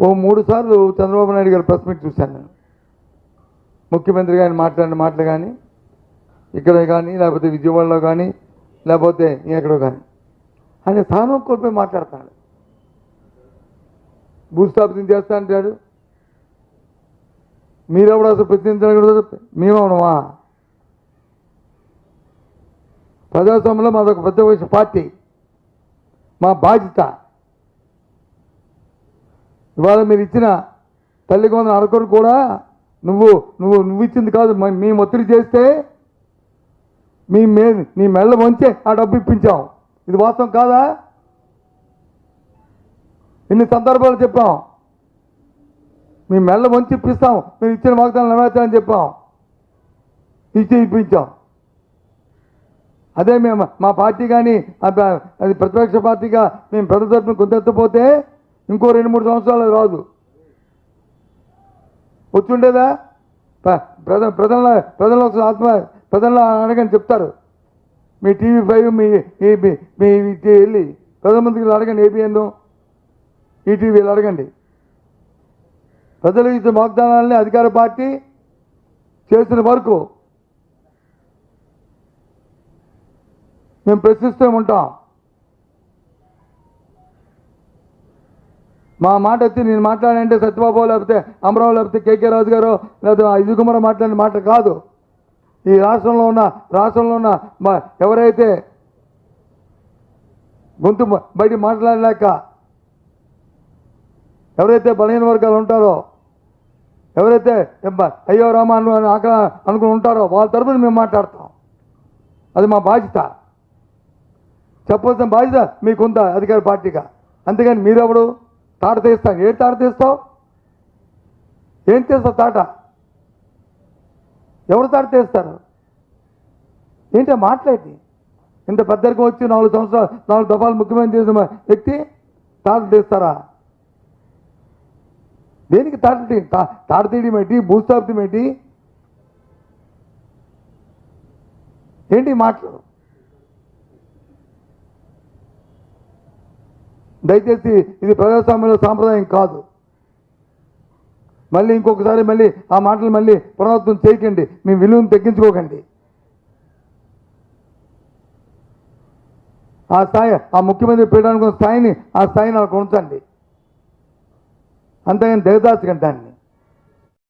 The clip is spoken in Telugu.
ఓ మూడు సార్లు చంద్రబాబు నాయుడు గారు ప్రెస్ మీట్ చూశాను నేను. ముఖ్యమంత్రి గారిని మాట్లాడిన మాటలు కానీ ఇక్కడ కానీ లేకపోతే విజయవాడలో కానీ లేకపోతే ఎక్కడో కానీ ఆయన స్థానం కోల్పోయి మాట్లాడుతున్నాడు. భూస్థాపితం చేస్తా అంటాడు. మీరెవడు అసలు ప్రశ్నించకూడదు మేమవడమా ప్రజాస్వామ్యంలో మాదొక పెద్ద వయసు పార్టీ. మా బాధ్యత. ఇవాళ మీరు ఇచ్చిన తల్లి అరకొరు కూడా నువ్వు నువ్వు నువ్వు ఇచ్చింది కాదు. మీ ఒత్తిడి చేస్తే మీ మే నీ మెళ్ళ వంచే ఆ డబ్బు ఇప్పించాం. ఇది వాస్తవం కాదా? ఇన్ని సందర్భాలు చెప్పాం. మీ మెళ్ళ వంచి ఇప్పిస్తాం. మీరు ఇచ్చిన వాగ్దానం నెరవేర్చాలని చెప్పాం. ఇచ్చి ఇప్పించాం. అదే మేము మా పార్టీ కానీ అది ప్రతిపక్ష పార్టీగా మేము ప్రజల తరపున కొంతెత్తపోతే ఇంకో రెండు మూడు సంవత్సరాలు రాదు. వచ్చుండేదా? ప్రజల ప్రజ ప్రజల ప్రజల ఆత్మ ప్రజల్లో అడగని చెప్తారు. మీ టీవీ ఫైవ్ మీ మీ మీ- మీ మీ వెళ్ళి ప్రధానమంత్రికి అడగండి ఏబిఎన్ ఈటీవీలు అడగండి. ప్రజలు ఇచ్చిన వాగ్దానాలని అధికార పార్టీ చేసిన వరకు మేము ప్రశ్నిస్తూ ఉంటాం. మా మాట వచ్చి నేను మాట్లాడంటే సత్యబాబు లేకపోతే అమరావు లేకపోతే కేకే రాజు గారు లేకపోతే ఇది కుమార్ మాట్లాడిన మాట కాదు. ఈ రాష్ట్రంలో ఉన్న రాష్ట్రంలో ఉన్న మా- ఎవరైతే గొంతు బయట మాట్లాడలేక ఎవరైతే బలహీన వర్గాలు ఉంటారో ఎవరైతే అయ్యో రామ అను ఆకలి అనుకుని ఉంటారో వాళ్ళ తరపున మేము మాట్లాడతాం. అది మా బాధ్యత. చెప్పాల్సిన బాధ్యత మీకుందా అధికార పార్టీగా? అంతేగాని మీరెవడు తాట తీస్తాను ఏం తాట తీస్తావు ఏం తీస్తావు తాట? ఎవరు తాట తీస్తారు? ఏంటో మాట్లాడి ఇంత పెద్దరికి వచ్చి నాలుగు సంవత్సరాలు నాలుగు దఫాలు ముఖ్యమంత్రి చేసిన వ్యక్తి తాట తీస్తారా? దేనికి తాట తీ తా- తాట తీయడం ఏంటి? భూస్థాపితం ఏంటి? ఏంటి మాటలు? దయచేసి ఇది ప్రజాస్వామ్యంలో సాంప్రదాయం కాదు. మళ్ళీ ఇంకొకసారి మళ్ళీ ఆ మాటలు మళ్ళీ పునరావృతం చేయకండి మీ విలువను తగ్గించుకోకండి. ఆ స్థాయి ఆ ముఖ్యమంత్రి పీఠానికి స్థాయిని ఆ స్థాయిని అలా ఉంచండి అంతేగాని దయదాచకండి దాన్ని.